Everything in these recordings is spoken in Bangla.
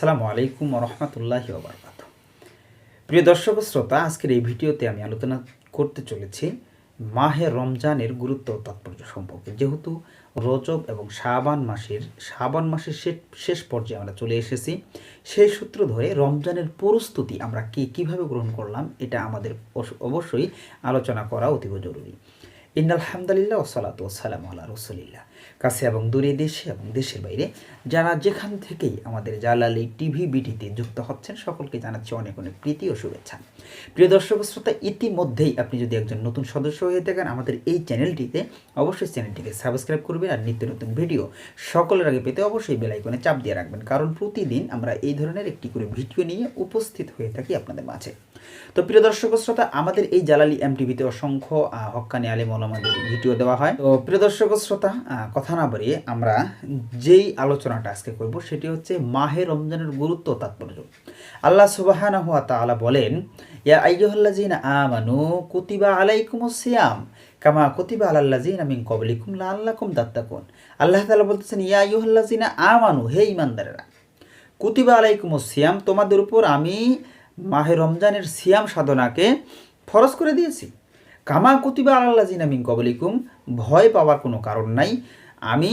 সালামু আলাইকুম রহমতুল্লাহ ওবরকাত প্রিয় দর্শক শ্রোতা, আজকের এই ভিডিওতে আমি আলোচনা করতে চলেছি মাহে রমজানের গুরুত্ব তাৎপর্য সম্পর্কে। যেহেতু রজব এবং শাবান মাসের শাবান মাসের শেষ পর্যায়ে আমরা চলে এসেছি, সেই সূত্র ধরে রমজানের প্রস্তুতি আমরা কি, কীভাবে গ্রহণ করলাম, এটা আমাদের অবশ্যই আলোচনা করা অতীব জরুরি। ইন্নাল হামদালিল্লাহ ওসালাত ওসালাম আল্লাহ রসুলিল্লাহ। কাছে এবং দূরে দেশে এবং দেশের বাইরে যারা যেখান থেকেই আমাদের জালালি টিভি, বিটিতে যুক্ত হচ্ছেন, সকলকে জানাচ্ছি অনেক অনেক প্রীতি ও শুভেচ্ছা। প্রিয় দর্শক শ্রোতা, ইতিমধ্যেই আপনি যদি একজন নতুন সদস্য হয়ে থাকেন, আমাদের এই চ্যানেলটিতে অবশ্যই চ্যানেলটিকে সাবস্ক্রাইব করবেন আর নিত্য নতুন ভিডিও সকলের আগে পেতে অবশ্যই বেলাইকনে চাপ দিয়ে রাখবেন। কারণ প্রতিদিন আমরা এই ধরনের একটি করে ভিডিও নিয়ে উপস্থিত হয়ে থাকি আপনাদের মাঝে। তো প্রিয় দর্শক শ্রোতা আমাদের এই জালালি এম টিভিতে অসংখ্য আহ, হক্কানি আলিম ওলামাদের ভিডিও দেওয়া হয়। তো প্রিয় দর্শক শ্রোতা কথা না বাড়িয়ে আমরা যেই আলোচনাটা আজকে করব সেটি হচ্ছে মাহে রমজানের গুরুত্ব তাৎপর্য। আল্লাহ সুবাহানা হুয়া তাআলা বলেন ইয়া আইয়ুহাল্লাযীনা আমানু কুতিবা আলাইকুমুস সিয়াম কামা কুতিবা আলাল্লাযীনা মিন ক্বাবলিকুম লাআল্লাকুম তাত্তাকুন। আল্লাহ তাআলা বলতেছেন ইয়া আইয়ুহাল্লাযীনা আমানু হে ঈমানদারেরা কুতিবা আলাইকুম সিয়াম তোমাদের উপর আমি মাহে রমজানের সিয়াম সাধনাকে ফরজ করে দিয়েছি। কামা কুতিবা আল্লাহ জিনামিন কবলিকুম ভয় পাওয়ার কোনো কারণ নাই। আমি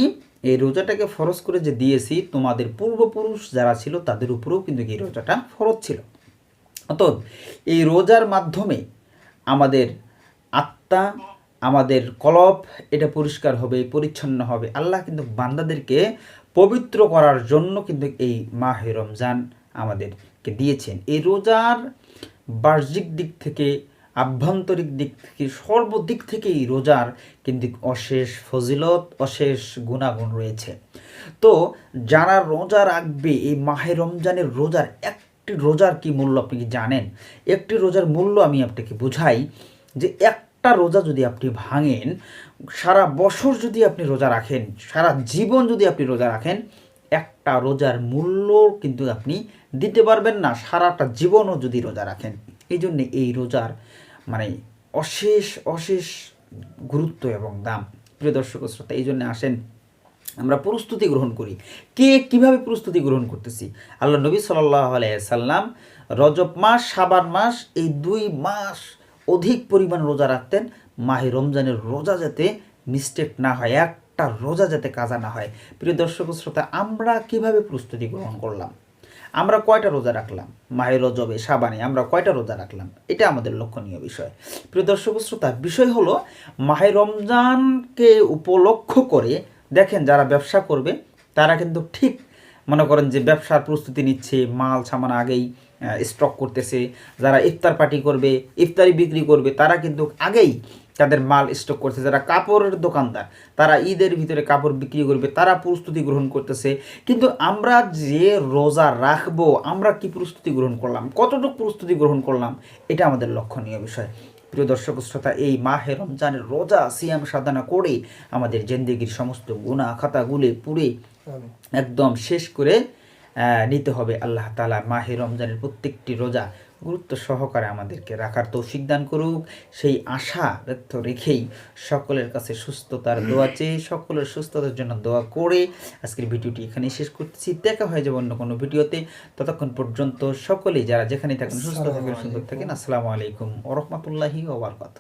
এই রোজাটাকে ফরজ করে যে দিয়েছি, তোমাদের পূর্বপুরুষ যারা ছিল তাদের উপরেও কিন্তু এই রোজাটা ফরজ ছিল। অতএব এই রোজার মাধ্যমে আমাদের আত্মা, আমাদের কলপ এটা পরিষ্কার হবে, পরিচ্ছন্ন হবে। আল্লাহ কিন্তু বান্দাদেরকে পবিত্র করার জন্য কিন্তু এই মাহে রমজান আমাদেরকে দিয়েছেন। এই রোজার বাহ্যিক দিক থেকে, আভ্যন্তরিক দিক থেকে, সর্বদিক থেকে এই রোজার কিন্তু অশেষ ফজিলত, অশেষ গুণাগুণ রয়েছে। তো যারা রোজা রাখবে, এই মাহে রমজানের রোজার একটি রোজার কি মূল্য আপনি কি জানেন? একটি রোজার মূল্য আমি আপনাকে বুঝাই যে একটা রোজা যদি আপনি ভাঙেন, সারা বছর যদি আপনি রোজা রাখেন, সারা জীবন যদি আপনি রোজা রাখেন, একটা রোজার মূল্য কিন্তু আপনি দিতে পারবেন না, সারাটা জীবনও যদি রোজা রাখেন। এই জন্যে এই রোজার মানে অশেষ অশেষ গুরুত্ব এবং দাম। প্রিয় দর্শক শ্রোতা, এই জন্য আসেন, আমরা প্রস্তুতি গ্রহণ করি। কে কীভাবে প্রস্তুতি গ্রহণ করতেছি? আল্লাহ নবী সাল্লাহ সাল্লাম রজব মাস, সাবান মাস, এই দুই মাস অধিক পরিমাণ রোজা রাখতেন। মাহে রমজানের রোজা যাতে মিস্টেক না হয়, একটা রোজা যাতে কাজা না হয়। প্রিয় দর্শক শ্রোতা, আমরা কীভাবে প্রস্তুতি গ্রহণ করলাম? আমরা কয়টা রোজা রাখলাম? মাহে রজবে, সাবানে আমরা কয়টা রোজা রাখলাম? এটা আমাদের লক্ষণীয় বিষয়। প্রিয় দর্শক শ্রোতা, বিষয় হলো মাহে রমজানকে উপলক্ষ করে দেখেন যারা ব্যবসা করবে, তারা কিন্তু ঠিক মনে করেন যে ব্যবসার প্রস্তুতি নিচ্ছে, মাল সামান আগেই স্টক করতেছে। যারা ইফতার পার্টি করবে, ইফতারি বিক্রি করবে, তারা কিন্তু আগেই তাদের মাল স্টক করছে। যারা কাপড়ের দোকানদার তারা ঈদের ভিতরে কাপড় বিক্রি করবে তারা প্রস্তুতি গ্রহণ করতেছে। কিন্তু আমরা যে রোজা রাখব আমরা কি প্রস্তুতি গ্রহণ করলাম? কতটুকু প্রস্তুতি গ্রহণ করলাম? এটা আমাদের লক্ষণীয় বিষয়। প্রিয় দর্শক শ্রোতা এই মাহে রমজানের রোজা সিয়াম সাধনা করে আমাদের জেন্দেগির সমস্ত গুণা খাতাগুলি পুরে একদম শেষ করে নিতে হবে আল্লাহ তালা মাহে রমজানের প্রত্যেকটি রোজা। গুরুত্ব সহকারে আমাদেরকে রাখার তৌফিক দান করুক। সেই আশা ব্যক্ত রেখেই সকলের কাছে সুস্থতার দোয়া চেয়ে সকলের সুস্থতার জন্য দোয়া করে আজকের ভিডিওটি এখানে শেষ করতেছি। দেখা হয়ে যাবে অন্য কোনো ভিডিওতে। ততক্ষণ পর্যন্ত সকলেই যারা যেখানে থাকেন সুস্থ থাকেন সুন্দর থাকেন আসসালামু আলাইকুম। ওরহমতুল্লাহি ওবরকাত